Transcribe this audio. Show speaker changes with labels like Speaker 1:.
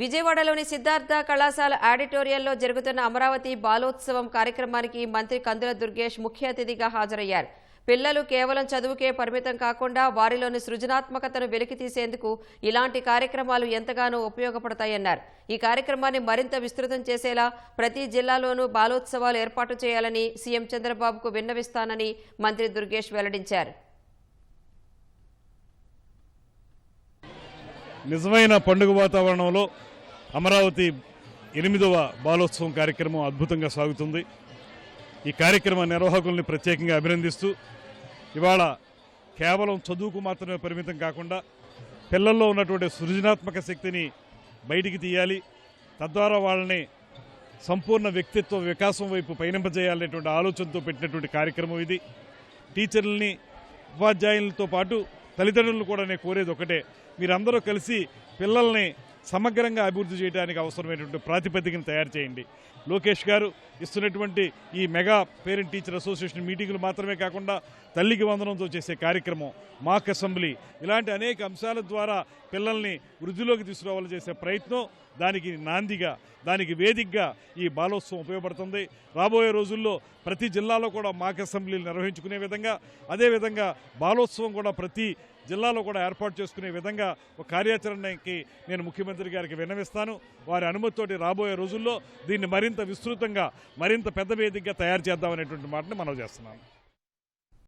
Speaker 1: విజయవాడలోని సిద్ధార్థ కళాశాల ఆడిటోరియంలో జరుగుతున్న అమరావతి బాలోత్సవం కార్యక్రమానికి మంత్రి కందుల దుర్గేష్ ముఖ్య అతిథిగా హాజరయ్యారు. పిల్లలు కేవలం చదువుకే పరిమితం కాకుండా వారిలోని సృజనాత్మకతను వెలికితీసేందుకు ఇలాంటి కార్యక్రమాలు ఎంతగానో ఉపయోగపడతాయన్నారు. ఈ కార్యక్రమాన్ని మరింత విస్తృతం చేసేలా ప్రతి జిల్లాలోనూ బాలోత్సవాలు ఏర్పాటు చేయాలని సీఎం చంద్రబాబుకు విన్నవిస్తానని మంత్రి దుర్గేష్ వెల్లడించారు.
Speaker 2: నిజమైన పండుగ వాతావరణంలో అమరావతి ఎనిమిదవ బాలోత్సవం కార్యక్రమం అద్భుతంగా సాగుతుంది. ఈ కార్యక్రమ నిర్వాహకుల్ని ప్రత్యేకంగా అభినందిస్తూ ఇవాళ కేవలం చదువుకు మాత్రమే పరిమితం కాకుండా పిల్లల్లో ఉన్నటువంటి సృజనాత్మక శక్తిని బయటికి తీయాలి. తద్వారా వాళ్ళని సంపూర్ణ వ్యక్తిత్వ వికాసం వైపు పయనింపజేయాలనేటువంటి ఆలోచనతో పెట్టినటువంటి కార్యక్రమం ఇది. టీచర్లని ఉపాధ్యాయులతో పాటు తల్లిదండ్రులు కూడా నేను కోరేది ఒకటే. మీరందరూ కలిసి పిల్లల్ని సమగ్రంగా అభివృద్ధి చేయడానికి అవసరమైనటువంటి ప్రాతిపదికను తయారు చేయండి. లోకేష్ గారు ఇస్తున్నటువంటి ఈ మెగా పేరెంట్ టీచర్ అసోసియేషన్ మీటింగులు మాత్రమే కాకుండా తల్లికి వందనంతో చేసే కార్యక్రమం మాక్ అసెంబ్లీ ఇలాంటి అనేక అంశాల ద్వారా పిల్లల్ని వృద్ధిలోకి తీసుకురావాలని చేసే ప్రయత్నం దానికి నాందిగా దానికి వేదికగా ఈ బాలోత్సవం ఉపయోగపడుతుంది. రాబోయే రోజుల్లో ప్రతి జిల్లాలో కూడా మాక్ అసెంబ్లీలు నిర్వహించుకునే విధంగా అదేవిధంగా బాలోత్సవం కూడా ప్రతి జిల్లాలో కూడా ఏర్పాటు చేసుకునే విధంగా ఒక కార్యాచరణకి నేను ముఖ్యమంత్రి గారికి విన్నవిస్తాను. వారి అనుమతితోటి రాబోయే రోజుల్లో దీన్ని మరింత విస్తృతంగా మరింత పెద్ద వేదికగా తయారు చేద్దామనేటువంటి మాటని మనం చేస్తున్నాను